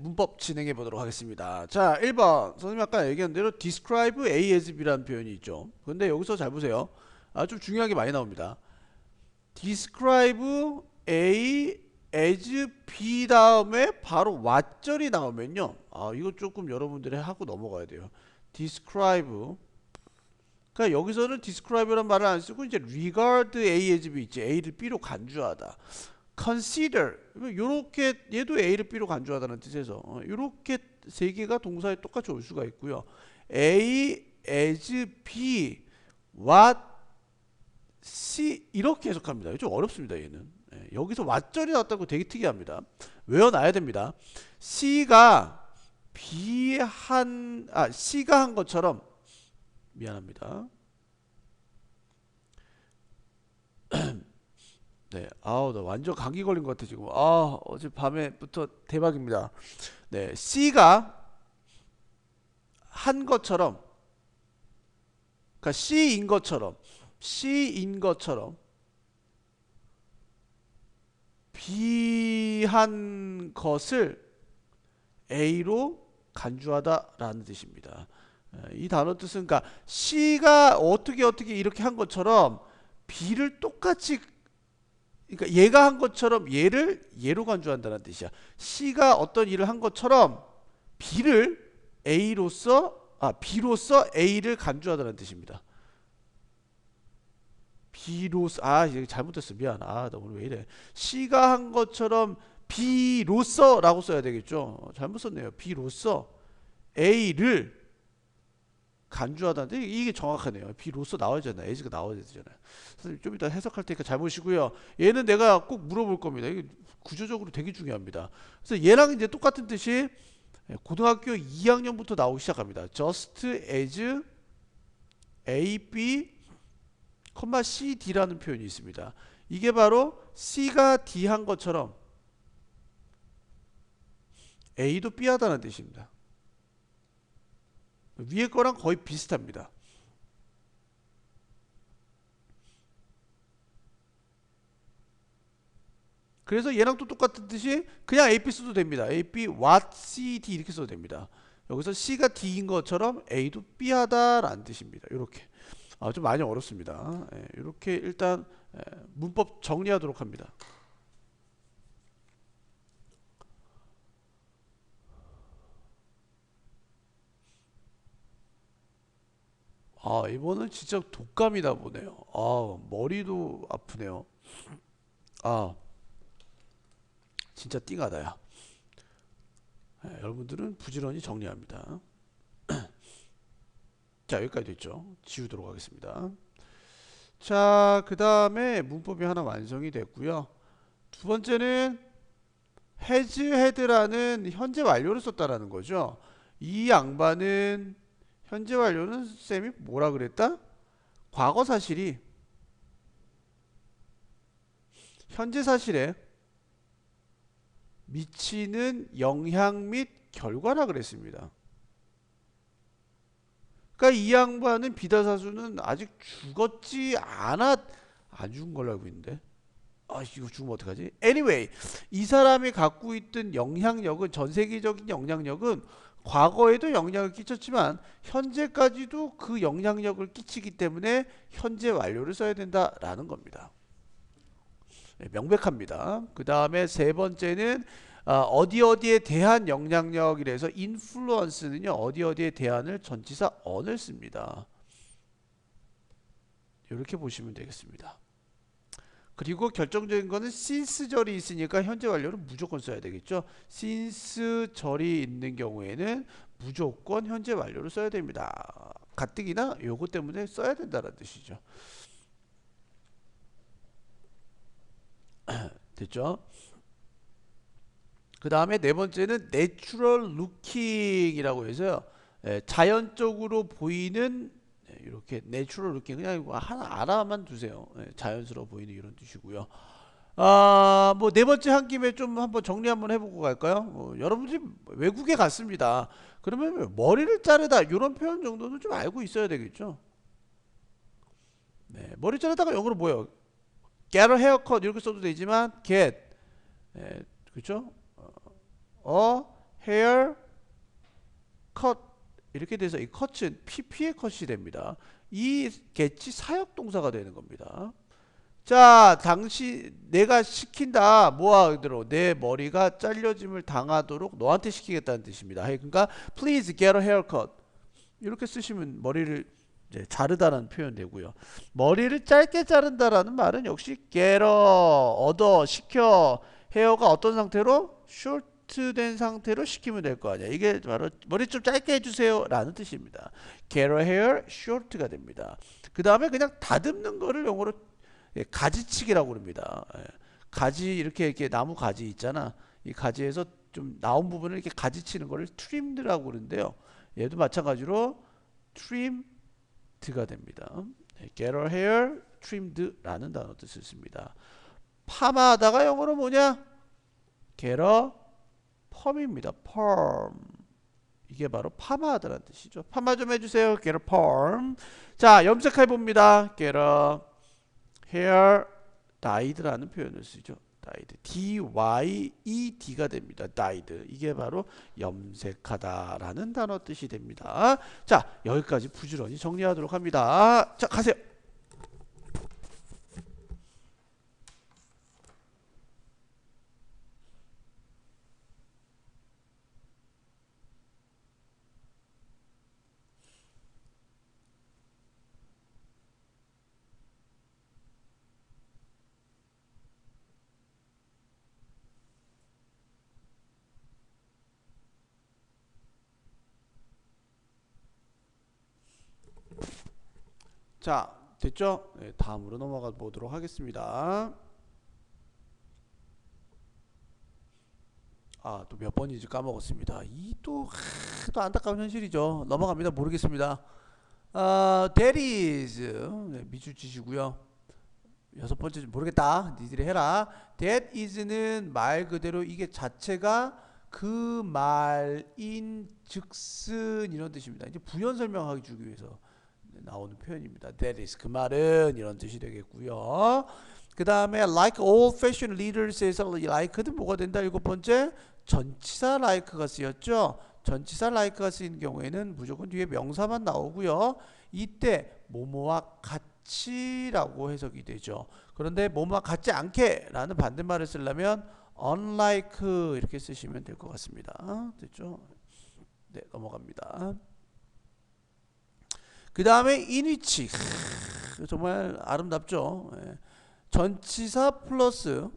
문법 진행해 보도록 하겠습니다. 자, 1번. 선생님 아까 얘기한 대로 describe A as B라는 표현이 있죠. 근데 여기서 잘 보세요. 아, 좀 중요한 게 많이 나옵니다. describe A as B 다음에 바로 왓절이 나오면요. 아, 이거 조금 여러분들이 하고 넘어가야 돼요. describe 그러니까 여기서는 describe란 말을 안 쓰고 이제 regard A as B 있지. A를 B로 간주하다. Consider 요렇게 얘도 A를 B로 간주하다는 뜻에서 이렇게 세 개가 동사에 똑같이 올 수가 있고요. A as B what C 이렇게 해석합니다. 좀 어렵습니다. 얘는 예, 여기서 왓절이 나왔다고 되게 특이합니다. 외워놔야 됩니다. C가 B 한아 C가 한 것처럼 미안합니다. 네, 아우 나 완전 감기 걸린 것 같아 지금. 아 어제 밤에부터 대박입니다. 네, C가 한 것처럼, 그러니까 C인 것처럼, C인 것처럼 B 한 것을 A로 간주하다라는 뜻입니다. 이 단어 뜻은 그러니까 C가 어떻게 어떻게 이렇게 한 것처럼 B를 똑같이 그러니까 얘가 한 것처럼 얘를 얘로 간주한다는 뜻이야. C가 어떤 일을 한 것처럼 B를 A로서 아 B로서 A를 간주하다는 뜻입니다. B로서 아 이거 잘못했어. 미안. 아나 오늘 왜 이래. C가 한 것처럼 B로서라고 써야 되겠죠? 잘못 썼네요. B로서 A를 간주하다는데 이게 정확하네요. B로서 나와야 되잖아요. as가 나와야 되잖아요. 선생님 좀 이따 해석할 테니까 잘 보시고요. 얘는 내가 꼭 물어볼 겁니다. 이게 구조적으로 되게 중요합니다. 그래서 얘랑 이제 똑같은 뜻이 고등학교 2학년부터 나오기 시작합니다. just as A, B, C, D라는 표현이 있습니다. 이게 바로 C가 D 한 것처럼 A도 B 하다는 뜻입니다. 위에 거랑 거의 비슷합니다. 그래서 얘랑 또 똑같은 뜻이 그냥 AP 써도 됩니다. AP, what, C, D 이렇게 써도 됩니다. 여기서 C가 D인 것처럼 A도 B하다라는 뜻입니다. 이렇게 아, 좀 많이 어렵습니다. 예, 이렇게 일단 예, 문법 정리하도록 합니다. 아, 이번은 진짜 독감이다 보네요. 아, 머리도 아프네요. 아, 진짜 띵하다야. 네, 여러분들은 부지런히 정리합니다. 자, 여기까지 됐죠. 지우도록 하겠습니다. 자, 그 다음에 문법이 하나 완성이 됐고요. 두 번째는 has had라는 현재 완료를 썼다라는 거죠. 이 양반은 현재 완료는 쌤이 뭐라 그랬다? 과거 사실이 현재 사실에 미치는 영향 및 결과라 그랬습니다. 그러니까 이 양반은 비다사수는 아직 죽었지 않아 안 죽은 걸로 알고 있는데 아 이거 죽으면 어떡하지? Anyway 이 사람이 갖고 있던 영향력은 전 세계적인 영향력은 과거에도 영향을 끼쳤지만 현재까지도 그 영향력을 끼치기 때문에 현재 완료를 써야 된다라는 겁니다. 네, 명백합니다. 그 다음에 세 번째는 어, 디 어디에 대한 영향력이라서 influence는요 어디 어디에 대한을 전치사 on을 씁니다. 이렇게 보시면 되겠습니다. 그리고 결정적인 거는 since 절이 있으니까 현재 완료는 무조건 써야 되겠죠. since 절이 있는 경우에는 무조건 현재 완료를 써야 됩니다. 가뜩이나 요거 때문에 써야 된다는 뜻이죠. 됐죠? 그 다음에 네 번째는 natural looking이라고 해서요. 예, 자연적으로 보이는 이렇게 내추럴 느낌 그냥 하나 알아만 두세요. 네, 자연스러워 보이는 이런 뜻이고요. 아, 뭐 네 번째 한 김에 좀 한번 정리 한번 해보고 갈까요? 뭐 여러분들이 외국에 갔습니다. 그러면 머리를 자르다 이런 표현 정도는 좀 알고 있어야 되겠죠. 네, 머리 자르다가 영어로 뭐예요? get a haircut 이렇게 써도 되지만 get 네, 그렇죠? 어, a 이렇게 돼서 이 컷은 pp의 컷이 됩니다. 이 get이 사역 동사가 되는 겁니다. 자, 당시 내가 시킨다. 뭐하 그대로 내 머리가 잘려짐을 당하도록 너한테 시키겠다는 뜻입니다. 그러니까 please get a haircut. 이렇게 쓰시면 머리를 이제 자르다라는 표현 되고요. 머리를 짧게 자른다라는 말은 역시 get a, 얻어, 시켜. 헤어가 어떤 상태로 short 된 상태로 시키면 될 거 아니야. 이게 바로 머리 좀 짧게 해주세요 라는 뜻입니다. get a hair short가 됩니다. 그 다음에 그냥 다듬는 거를 영어로 예, 가지치기라고 그럽니다. 예, 가지 이렇게 이렇게 나무 가지 있잖아. 이 가지에서 좀 나온 부분을 이렇게 가지치는 거를 트림드라고 그러는데요. 얘도 마찬가지로 trimed가 됩니다. 예, get a hair trimmed라는 단어 뜻을 씁니다. 파마하다가 영어로 뭐냐? get a perm입니다. perm. 이게 바로 파마하다라는 뜻이죠. 파마 좀 해주세요. get a perm. 자, 염색해 봅니다. get a hair dyed라는 표현을 쓰죠. dyed. D-Y-E-D가 됩니다. dyed. 이게 바로 염색하다라는 단어 뜻이 됩니다. 자, 여기까지 부지런히 정리하도록 합니다. 자, 가세요. 자, 됐죠? 네, 다음으로 넘어가 보도록 하겠습니다. 아, 또 몇 번인지 까먹었습니다. 이또또 안타까운 현실이죠. 넘어갑니다. 모르겠습니다. 아, that is 네, 미주지시고요. 여섯 번째 모르겠다. 니들이 해라. that is는 말 그대로 이게 자체가 그 말인 즉슨 이런 뜻입니다. 이제 부연 설명하기 주기 위해서 나오는 표현입니다. That is 그 말은 이런 뜻이 되겠고요. 그 다음에 like old fashioned leaders에서 like는 뭐가 된다? 일곱 번째 전치사 like가 쓰였죠. 전치사 like가 쓰인 경우에는 무조건 뒤에 명사만 나오고요. 이때 뭐뭐와 같이라고 해석이 되죠. 그런데 뭐뭐와 같지 않게라는 반대말을 쓰려면 unlike 이렇게 쓰시면 될 것 같습니다. 됐죠? 네 넘어갑니다. 그 다음에 인위치 정말 아름답죠. 예. 전치사 플러스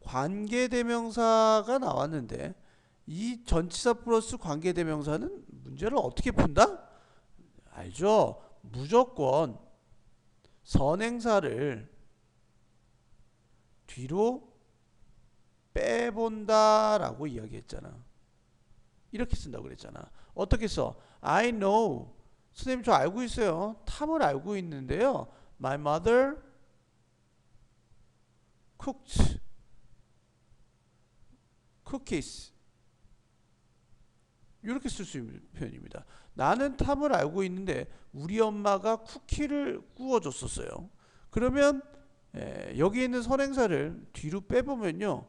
관계대명사가 나왔는데 이 전치사 플러스 관계대명사는 문제를 어떻게 푼다? 알죠? 무조건 선행사를 뒤로 빼본다라고 이야기했잖아. 이렇게 쓴다고 그랬잖아. 어떻게 써? I know 선생님 저 알고 있어요. 탐을 알고 있는데요. My mother cooked cookies. 이렇게 쓸 수 있는 표현입니다. 나는 탐을 알고 있는데 우리 엄마가 쿠키를 구워줬었어요. 그러면 에, 여기 있는 선행사를 뒤로 빼보면요.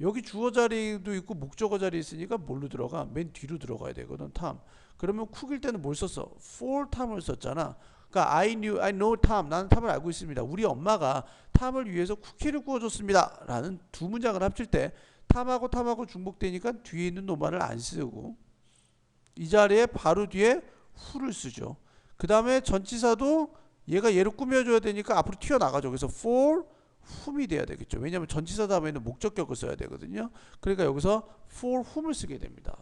여기 주어 자리도 있고 목적어 자리 있으니까 뭘로 들어가? 맨 뒤로 들어가야 되거든. 탐. 그러면 쿡일 때는 뭘 썼어? for 탐을 썼잖아. 그러니까 I knew, I know 탐. 나는 탐을 알고 있습니다. 우리 엄마가 탐을 위해서 쿠키를 구워줬습니다. 라는 두 문장을 합칠 때 탐하고 탐하고 중복되니까 뒤에 있는 노말을 안 쓰고 이 자리에 바로 뒤에 후를 쓰죠. 그 다음에 전치사도 얘가 얘를 꾸며줘야 되니까 앞으로 튀어나가죠. 그래서 for whom이 돼야 되겠죠. 왜냐하면 전치사 다음에는 목적격을 써야 되거든요. 그러니까 여기서 for whom을 쓰게 됩니다.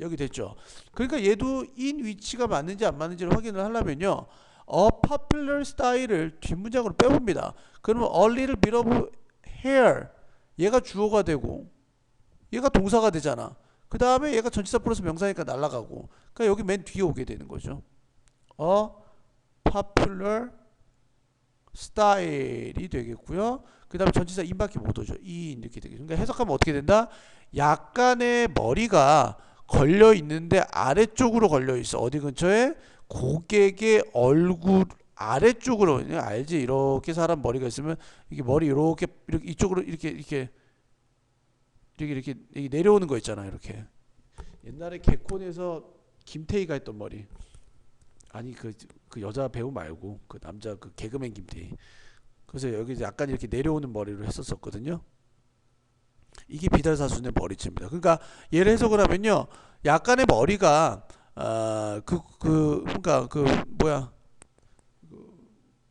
여기 됐죠. 그러니까 얘도 in 위치가 맞는지 안 맞는지를 확인을 하려면요. a popular style을 뒷문장으로 빼봅니다. 그러면 a little bit of hair 얘가 주어가 되고 얘가 동사가 되잖아. 그 다음에 얘가 전치사 플러스 명사니까 날라가고 그러니까 여기 맨 뒤에 오게 되는 거죠. a popular style이 되겠고요. 그 다음에 전치사 인밖에 못 오죠. in 이렇게 되겠죠. 그러니까 해석하면 어떻게 된다? 약간의 머리가 걸려 있는데 아래쪽으로 걸려 있어. 어디 근처에 고객의 얼굴 아래쪽으로 알지? 이렇게 사람 머리가 있으면 이게 머리 이렇게 이렇게 이쪽으로 이렇게 이렇게 이렇게 이렇게, 이렇게 내려오는 거 있잖아. 이렇게 옛날에 개콘에서 김태희가 했던 머리. 아니 그 그 여자 배우 말고 그 남자 그 개그맨 김태희. 그래서 여기 약간 이렇게 내려오는 머리로 했었었거든요. 이게 비달사순의 머리채입니다. 그러니까 얘를 해석을 하면요, 약간의 머리가 아그그 그러니까 그 뭐야 그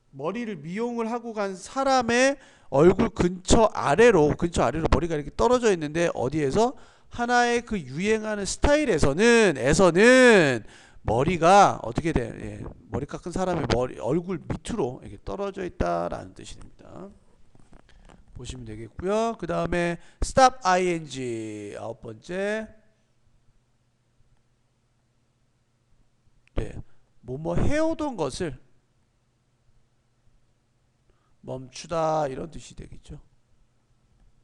머리를 미용을 하고 간 사람의 얼굴 근처 아래로 근처 아래로 머리가 이렇게 떨어져 있는데 어디에서 하나의 그 유행하는 스타일에서는 에서는 머리가 어떻게 돼? 예, 머리 깎은 사람의 머리 얼굴 밑으로 이렇게 떨어져 있다라는 뜻입니다. 보시면 되겠고요. 그 다음에 stop ing 아홉 번째 네, 뭐뭐 해오던 것을 멈추다 이런 뜻이 되겠죠.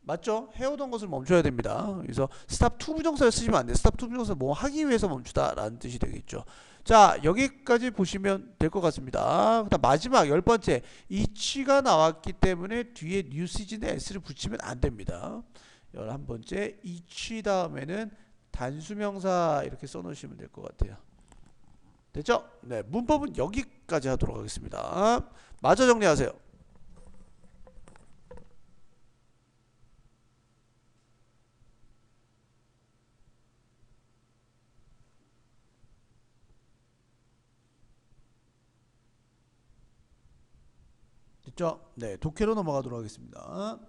맞죠? 해오던 것을 멈춰야 됩니다. 그래서 stop to 부정사를 쓰시면 안 돼요. stop to 부정사 뭐 하기 위해서 멈추다 라는 뜻이 되겠죠. 자 여기까지 보시면 될 것 같습니다. 그다음 마지막 열 번째 이치가 나왔기 때문에 뒤에 뉴시즌의 s를 붙이면 안 됩니다. 열한 번째 이치 다음에는 단수명사 이렇게 써놓으시면 될 것 같아요. 됐죠? 네 문법은 여기까지 하도록 하겠습니다. 마저 정리하세요. 됐죠? 네, 독해로 넘어가도록 하겠습니다.